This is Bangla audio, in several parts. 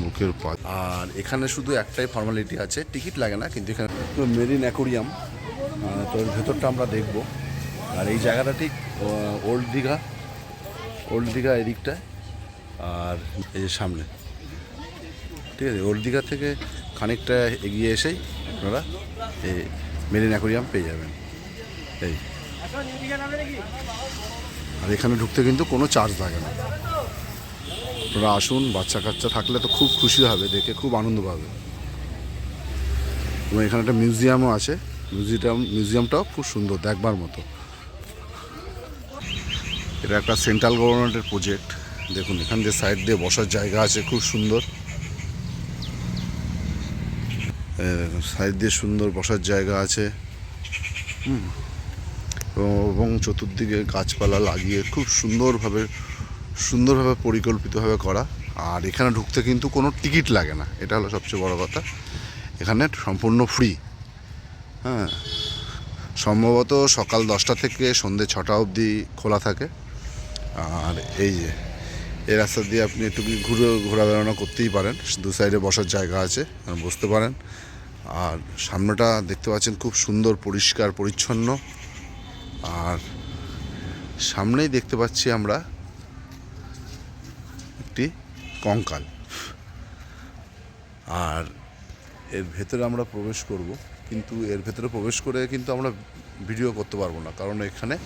মুখের পা আর এখানে শুধু একটাই ফর্মালিটি আছে টিকিট লাগে না কিন্তু এখানে মেরিন অ্যাকোরিয়াম তো এর ভেতরটা আমরা দেখব। আর এই জায়গাটা ঠিক ওল্ড দীঘা ওল্ড দীঘা এদিকটায় আর এই যে সামনে। ঠিক আছে ওল্ড দীঘা থেকে খানিকটা এগিয়ে এসেই আপনারা এই মেরিন অ্যাকোরিয়াম পেয়ে যাবেন। এই। আর এখানে ঢুকতে কিন্তু কোনো চার্জ লাগে না। আপনারা আসুন বাচ্চা কাচ্চা থাকলে তো খুব খুশি হবে, দেখে খুব আনন্দ পাবে। এবং এখানে একটা মিউজিয়ামও আছে, মিউজিয়াম, মিউজিয়ামটাও খুব সুন্দর, দেখবার মতো। এটা একটা সেন্ট্রাল গভর্নমেন্টের প্রজেক্ট। দেখুন, এখান দিয়ে সাইড দিয়ে বসার জায়গা আছে, খুব সুন্দর। সাইড দিয়ে সুন্দর বসার জায়গা আছে। হুম। এবং- চতুর্দিকে গাছপালা লাগিয়ে খুব সুন্দরভাবে সুন্দরভাবে পরিকল্পিতভাবে করা। আর এখানে ঢুকতে কিন্তু কোনো টিকিট লাগে না। এটা হলো সবচেয়ে বড় কথা। এখানে সম্পূর্ণ ফ্রি হ্যাঁ। সম্ভবত সকাল দশটা থেকে সন্ধ্যে ছটা অবধি খোলা থাকে। আর এই যে, এই রাস্তা দিয়ে আপনি একটু ঘুরে ঘোরা বেড়ানো করতেই পারেন। দু সাইডে বসার জায়গা আছে বসতে পারেন। আর সামনেটা দেখতে পাচ্ছেন খুব সুন্দর, পরিষ্কার, পরিচ্ছন্ন। আর সামনেই দেখতে পাচ্ছি আমরা কঙ্কাল। আর এর ভেতরে আমরা প্রবেশ করব, কিন্তু এর ভেতরে প্রবেশ করে কিন্তু আমরা ভিডিও করতে পারব না, কারণ এখানে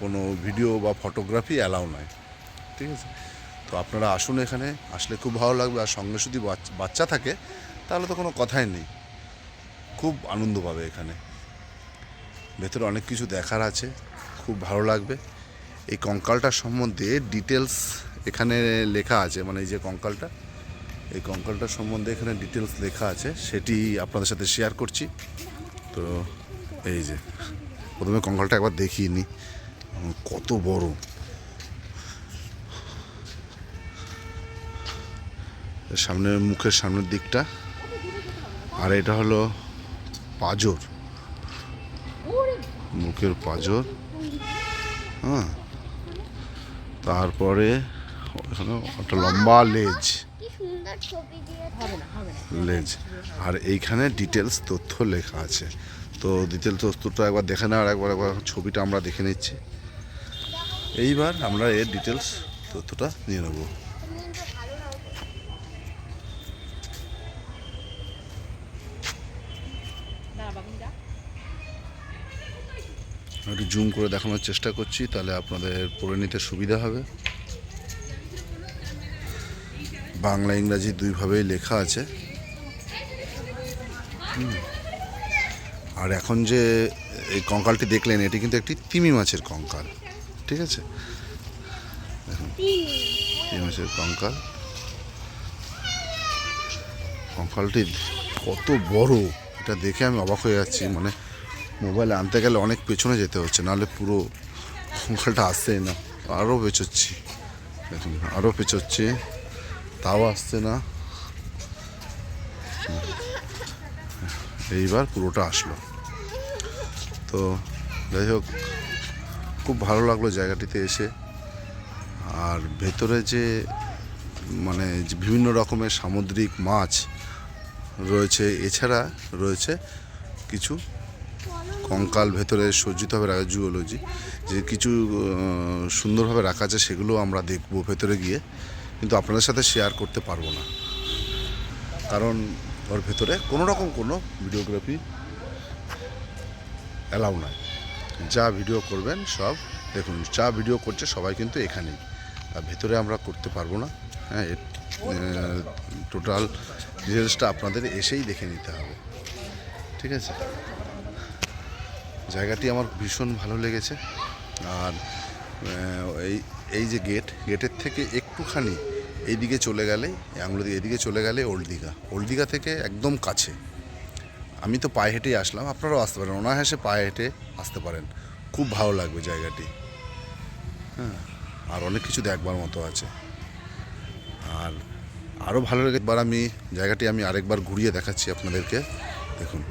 কোনো ভিডিও বা ফটোগ্রাফি অ্যালাউ নয় ঠিক আছে? তো আপনারা আসুন এখানে, আসলে খুব ভালো লাগবে, আর সঙ্গে যদি বাচ- বাচ্চা থাকে, তাহলে তো কোনো কথাই নেই। খুব আনন্দ পাবে এখানে। ভেতরে অনেক কিছু দেখার আছে, খুব ভালো লাগবে। এই কঙ্কালটার সম্বন্ধে ডিটেলস এখানে লেখা আছে মানে এই যে কঙ্কালটা, এই কঙ্কালটার সম্বন্ধে এখানে ডিটেলস লেখা আছে, সেটি আপনাদের সাথে শেয়ার করছি। তো এই যে, প্রথমে কঙ্কালটা একবার দেখিয়ে কত বড়। সামনের মুখের সামনের দিকটা, আর এটা হলো পাজর। মুখের পাজর। হ্যাঁ। তারপরে একটা লম্বা লেজ। লেজ। আর এইখানে ডিটেলস তথ্য লেখা আছে। তো ডিটেলস তথ্যটা একবার দেখে না আর একবার একবার ছবিটা আমরা দেখে নিচ্ছি। এইবার আমরা এর ডিটেলস তথ্যটা নিয়ে নেব। একটু জুম করে দেখানোর চেষ্টা করছি, তাহলে আপনাদের পড়ে নিতে সুবিধা হবে। বাংলা, ইংরাজি দুইভাবেই লেখা আছে। আর এখন যে এই কঙ্কালটি দেখলেন, এটি কিন্তু একটি তিমি মাছের কঙ্কাল, ঠিক আছে? তিমি মাছের কঙ্কাল। কঙ্কালটি কত বড়, এটা দেখে আমি অবাক হয়ে যাচ্ছি। মানে মোবাইলে আনতে গেলে অনেক পেছনে যেতে হচ্ছে, নাহলে পুরো কঙ্কালটা আসছেই না। আরও পেছোচ্ছি, দেখুন আরও পেছোচ্ছি। তাও আসছে না। এইবার পুরোটা আসলো। তো যাই হোক, খুব ভালো লাগল জায়গাটিতে এসে। আর ভেতরে যে মানে বিভিন্ন রকমের সামুদ্রিক মাছ রয়েছে, এছাড়া রয়েছে কিছু কঙ্কাল ভেতরে সজ্জিতভাবে রাখা জুওলজি। যে কিছু সুন্দরভাবে রাখা আছে, সেগুলো আমরা দেখব ভেতরে গিয়ে। কিন্তু আপনাদের সাথে শেয়ার করতে পারব না। কারণ ওর ভেতরে কোনো রকম কোনো ভিডিওগ্রাফি অ্যালাউ নয় যা ভিডিও করবেন সব দেখুন, যা ভিডিও করছে সবাই কিন্তু এখানেই। আর ভেতরে আমরা করতে পারব না। হ্যাঁ টোটাল ডিটেলসটা আপনাদের এসেই দেখে নিতে হবে। ঠিক আছে? জায়গাটি আমার ভীষণ ভালো লেগেছে। আর এই এই যে গেট গেটের থেকে একটুখানি এইদিকে চলে গেলে আঙুলো দিয়ে এদিকে চলে গেলে ওল্ড দীঘা। ওল্ড দীঘা থেকে একদম কাছে। আমি তো পায়ে হেঁটেই আসলাম, আপনারাও আসতে পারেন অনায়াসে পায়ে হেঁটে আসতে পারেন। খুব ভালো লাগবে জায়গাটি। হ্যাঁ আর অনেক কিছু দেখবার মতো আছে। আর আরও ভালো লেগে এবার আমি জায়গাটি আমি আরেকবার ঘুরিয়ে দেখাচ্ছি আপনাদেরকে। দেখুন।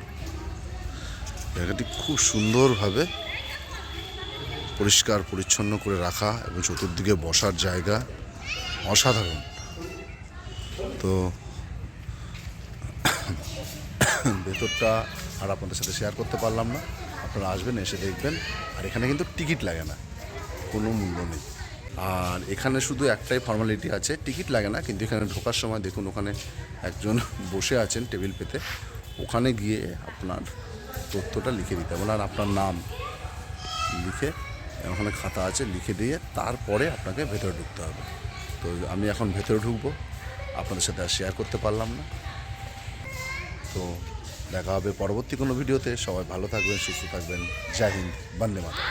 জায়গাটি খুব সুন্দরভাবে পরিষ্কার, পরিচ্ছন্ন করে রাখা এবং চতুর্দিকে বসার জায়গা অসাধারণ। তো ভেতরটা আর আপনাদের সাথে শেয়ার করতে পারলাম না। আপনারা আসবেন, এসে দেখবেন। আর এখানে কিন্তু টিকিট লাগে না, কোনো মূল্য নেই। আর এখানে শুধু একটাই ফর্মালিটি আছে, টিকিট লাগে না, কিন্তু এখানে ঢোকার সময় দেখুন ওখানে একজন বসে আছেন টেবিল পেতে। ওখানে গিয়ে আপনার তথ্যটা লিখে দিতে হবে। আর আপনার নাম লিখে ওখানে খাতা আছে, লিখে দিয়ে তারপরে আপনাকে ভেতরে ঢুকতে হবে। তো আমি এখন ভেতরে ঢুকবো, আপনাদের সাথে আর শেয়ার করতে পারলাম না। তো দেখা হবে পরবর্তী কোনো ভিডিওতে। সবাই ভালো থাকবেন, সুস্থ থাকবেন। জয় হিন্দ, বন্দে মাতা